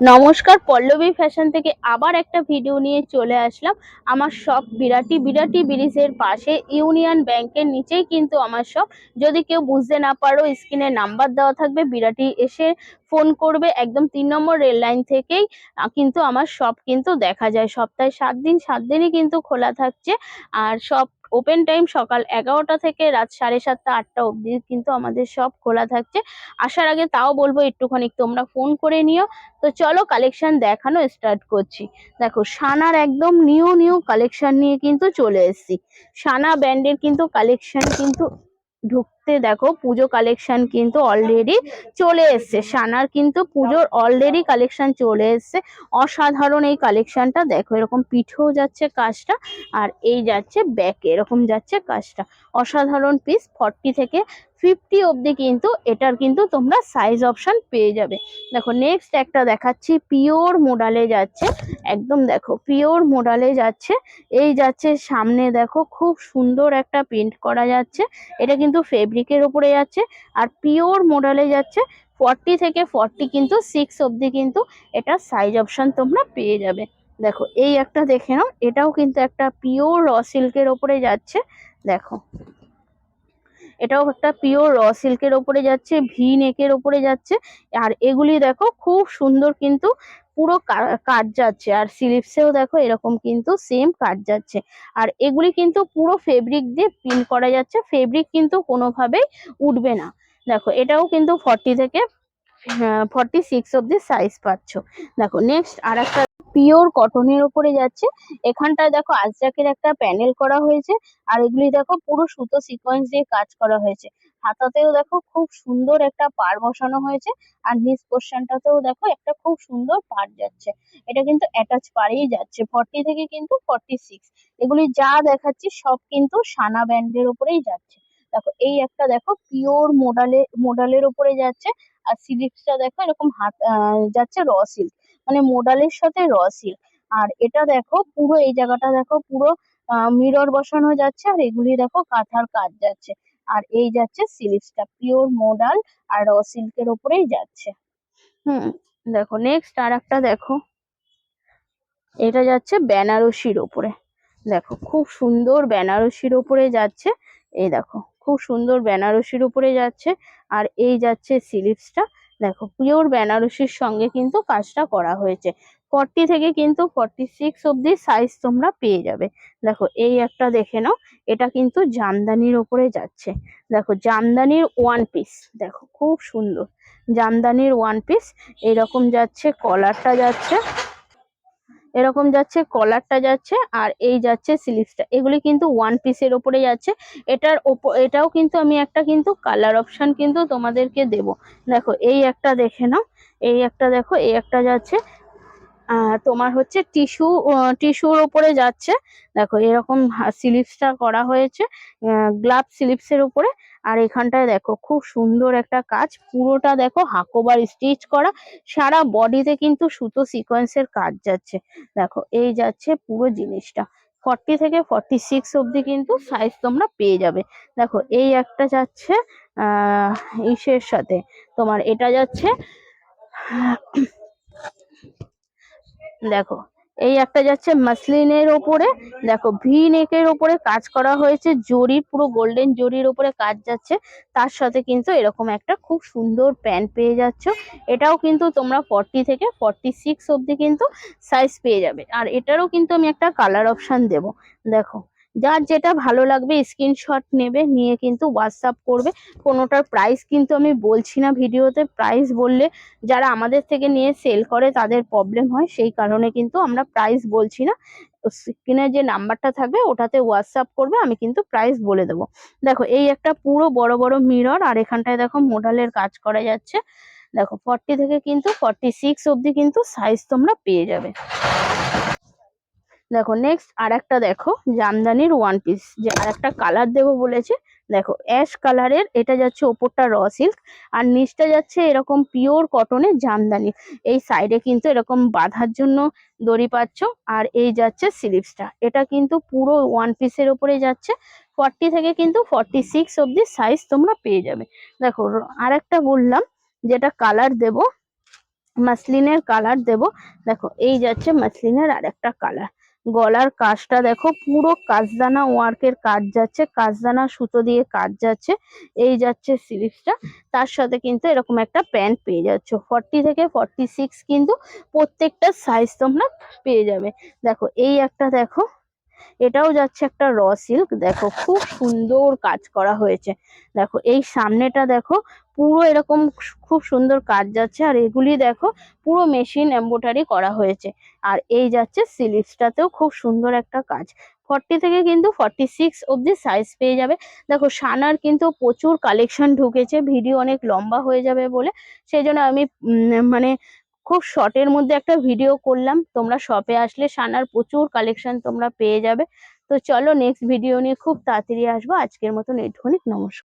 নমস্কার, পল্লবী ফ্যাশন থেকে আবার একটা ভিডিও নিয়ে চলে আসলাম। আমার শপ বিরাটি বিরাটি ব্রিজের পাশে, ইউনিয়ন ব্যাংকের নিচেই কিন্তু আমার শপ যদি কেউ বুঝতে না পারো স্ক্রিনে নাম্বার দেওয়া থাকবে, বিরাটি এসে ফোন করবে, একদম তিন নম্বর রেল লাইন থেকেই কিন্তু আমার শপ কিন্তু দেখা যায়। সপ্তাহে সাত দিন, সাত দিনই কিন্তু খোলা থাকছে। আর শপ ওপেন টাইম সকাল এগারোটা থেকে রাত সাড়ে সাতটা, আটটা অবধি কিন্তু আমাদের সব খোলা থাকছে। আসার আগে তাও বলব একটুখানি, তোমরা ফোন করে নিও। তো চলো কালেকশন দেখানো স্টার্ট করছি। দেখো, সানার একদম নিউ নিউ কালেকশন নিয়ে কিন্তু চলে এসছি। সানা ব্র্যান্ডের কিন্তু কালেকশন কিন্তু ঢুকতে দেখো পুজো কালেকশন কিন্তু অলরেডি চলে এসছে। সানার কিন্তু পুজোর অলরেডি কালেকশন চলে এসছে। অসাধারণ এই কালেকশনটা দেখো এরকম পিঠেও যাচ্ছে কাজটা আর এই যাচ্ছে ব্যাকে এরকম যাচ্ছে কাজটা। অসাধারণ পিস ফর্টি থেকে ফিফটি অবধি কিন্তু এটার কিন্তু তোমরা সাইজ অপশন পেয়ে যাবে। দেখো নেক্সট একটা দেখাচ্ছি পিওর মোডালে যাচ্ছে। একদম দেখো পিওর মোডালে যাচ্ছে। এই যাচ্ছে সামনে দেখো খুব সুন্দর একটা প্রিন্ট করা যাচ্ছে। এটা কিন্তু ফেব্রিকের উপরে যাচ্ছে আর পিওর মোডালে যাচ্ছে ফর্টি থেকে ফর্টি কিন্তু সিক্স অবধি কিন্তু এটা সাইজ অপশন তোমরা পেয়ে যাবে। দেখো, এই একটা দেখে নাও, এটাও কিন্তু একটা পিওর র সিল্কের ওপরে যাচ্ছে, দেখো। এটাও একটা পিওর র সিল্কের ওপরে যাচ্ছে ভি নেকের ওপরে যাচ্ছে, আর এগুলি দেখো খুব সুন্দর কিন্তু পুরো কা- কাজ যাচ্ছে। আর স্লিভসেও দেখো এরকম কিন্তু সেম কাজ যাচ্ছে। আর এগুলি কিন্তু পুরো ফেব্রিক দিয়ে প্রিন্ট করা যাচ্ছে। ফেব্রিক কিন্তু কোনোভাবেই উঠবে না। দেখো, এটাও কিন্তু ফর্টি থেকে ফর্টি সিক্স অব্দি সাইজ পাচ্ছ। দেখো নেক্সট আর একটা পিওর কটনের ওপরে যাচ্ছে। এখানটায় দেখো আজরাকের একটা প্যানেল করা হয়েছে। আর এগুলি দেখো পুরো সুতো সিকোয়েন্স দিয়ে কাজ করা হয়েছে। হাতাতেও দেখো খুব সুন্দর একটা পার বসানো হয়েছে। আর নিচ পোর্শনটাতেও দেখো একটা খুব সুন্দর পার যাচ্ছে। এটা কিন্তু অ্যাটাচ পারেই যাচ্ছে। ফর্টি থেকে কিন্তু ফর্টি সিক্স এগুলি যা দেখাচ্ছি সব কিন্তু সানা ব্যান্ডের ওপরেই যাচ্ছে। দেখো এই একটা দেখো পিওর মোডালে মোডালের ওপরে যাচ্ছে। আর সিলিপসটা দেখো এরকম হাত যাচ্ছে র সিল্ক মানে মোডালের সাথে র সিল্ক আর এটা দেখো পুরো এই জায়গাটা দেখো পুরো মিরর বসানো যাচ্ছে। আর এগুলি দেখো কাঁথার কাজ যাচ্ছে। আর এই যাচ্ছে সিলিপসটা, পিওর মোডাল আর র সিল্কের ওপরেই যাচ্ছে। হুম, দেখো নেক্সট আর একটা দেখো। এটা যাচ্ছে বেনারসির ওপরে। দেখো খুব সুন্দর বেনারসির ওপরে যাচ্ছে। এই দেখো, খুব সুন্দর বেনারসির উপরে যাচ্ছে আর এই যাচ্ছে সিলিপসটা। দেখো পিওর বেনারসির সঙ্গে কিন্তু কাজটা করা হয়েছে। ফর্টি থেকে কিন্তু ফর্টি সিক্স অব্দি সাইজ তোমরা পেয়ে যাবে। দেখো, এই একটা দেখে নাও, এটা কিন্তু জামদানির ওপরে যাচ্ছে। দেখো, জামদানির ওয়ান পিস দেখো, খুব সুন্দর। জামদানির ওয়ান পিস এরকম যাচ্ছে কলারটা যাচ্ছে। এরকম যাচ্ছে কলারটা যাচ্ছে আর এই যাচ্ছে স্লিভসটা এগুলি কিন্তু ওয়ান পিসের ওপরে যাচ্ছে। এটার ওপর এটাও কিন্তু আমি একটা কিন্তু কালার অপশন কিন্তু তোমাদেরকে দেব। দেখো, এই একটা দেখে নাও। এই একটা দেখো, এই একটা যাচ্ছে। তোমার হচ্ছে টিস্যু টিস্যুর ওপরে যাচ্ছে। দেখো, এরকম স্লিভসটা করা হয়েছে গ্লাভ স্লিভসের উপরে আর এখানটায় দেখো, খুব সুন্দর একটা কাজ। পুরোটা দেখো, হাকোবার স্টিচ করা। সারা বডিতে কিন্তু সুতো সিকোয়েন্সের কাজ যাচ্ছে। দেখো, এই যাচ্ছে পুরো জিনিসটা। ফর্টি থেকে ফর্টি সিক্স অবধি কিন্তু সাইজ তোমরা পেয়ে যাবে। দেখো, এই একটা যাচ্ছে ইসের সাথে। তোমার এটা যাচ্ছে দেখো, এই একটা যাচ্ছে মাসলিনের ওপরে। দেখো, ভি নেকের ওপরে কাজ করা হয়েছে, জরি, পুরো গোল্ডেন জরির ওপরে কাজ যাচ্ছে। তার সাথে কিন্তু এরকম একটা খুব সুন্দর প্যান্ট পেয়ে যাচ্ছ। এটাও কিন্তু তোমরা ফর্টি থেকে ফর্টি সিক্স অবধি কিন্তু সাইজ পেয়ে যাবে। আর এটারও কিন্তু আমি একটা কালার অপশান দেব। দেখো যার যেটা ভালো লাগবে স্ক্রিনশট নেবে, নিয়ে কিন্তু হোয়াটসঅ্যাপ করবে। কোনোটার প্রাইস কিন্তু আমি বলছি না ভিডিওতে। প্রাইস বললে যারা আমাদের থেকে নিয়ে সেল করে তাদের প্রবলেম হয়। সেই কারণে কিন্তু আমরা প্রাইস বলছি না। স্ক্রিনে যে নাম্বারটা থাকবে ওটাতে হোয়াটসঅ্যাপ করবে, আমি কিন্তু প্রাইস বলে দেবো। দেখো, এই একটা পুরো বড় বড় মিরর আর এখানটায় দেখো মোডালের কাজ করা যাচ্ছে। দেখো ফর্টি থেকে কিন্তু ফর্টি সিক্স অবধি কিন্তু সাইজ তোমরা পেয়ে যাবে। দেখো নেক্সট আর একটা দেখো, জামদানির ওয়ান পিস যে আর একটা কালার দেবো বলেছে। দেখো অ্যাশ কালারের এটা যাচ্ছে ওপরটা র সিল্ক আর নিচটা যাচ্ছে এরকম পিওর কটনের জামদানি। এই সাইডে কিন্তু এরকম বাঁধার জন্য দড়ি পাচ্ছ, আর এই যাচ্ছে স্লিভসটা এটা কিন্তু পুরো ওয়ান পিসের ওপরে যাচ্ছে ফর্টি থেকে কিন্তু ফর্টি সিক্স অব্দি সাইজ তোমরা পেয়ে যাবে। দেখো আর একটা বললাম, যেটা কালার দেব মাসলিনের কালার দেব, দেখো, এই যাচ্ছে মাসলিনের আর একটা কালার গলার কাজটা দেখো, পুরো কাজদানা ওয়ার্কের কাজ যাচ্ছে, কাজদানা সুতো দিয়ে কাজ যাচ্ছে, এই যাচ্ছে সিলিপসটা তার সাথে কিন্তু এরকম একটা প্যান্ট পেয়ে যাচ্ছ। ফর্টি থেকে ফর্টি সিক্স কিন্তু প্রত্যেকটা সাইজ তোমরা পেয়ে যাবে। দেখো, এই একটা দেখো, এটাও যাচ্ছে একটা র সিল্ক দেখো, খুব সুন্দর কাজ করা হয়েছে। দেখো, এই সামনেটা দেখো পুরো এরকম খুব সুন্দর কাজ যাচ্ছে। আর এগুলি দেখো, পুরো মেশিন এম্বোটারি করা হয়েছে। আর এই যাচ্ছে সিলিপসটাতেও খুব সুন্দর একটা কাজ। ফর্টি থেকে কিন্তু ফর্টি সিক্স অব্দি সাইজ পেয়ে যাবে। দেখো সানার কিন্তু প্রচুর কালেকশন ঢুকেছে। ভিডিও অনেক লম্বা হয়ে যাবে বলে। সেই জন্য আমি মানে খুব শর্টের মধ্যে একটা ভিডিও করলাম। তোমরা শপে আসলে সানার প্রচুর কালেকশন তোমরা পেয়ে যাবে। তো চলো নেক্সট ভিডিও নিয়ে খুব তাড়াতাড়ি আসব। আজকের মতন এটুকুনি নমস্কার।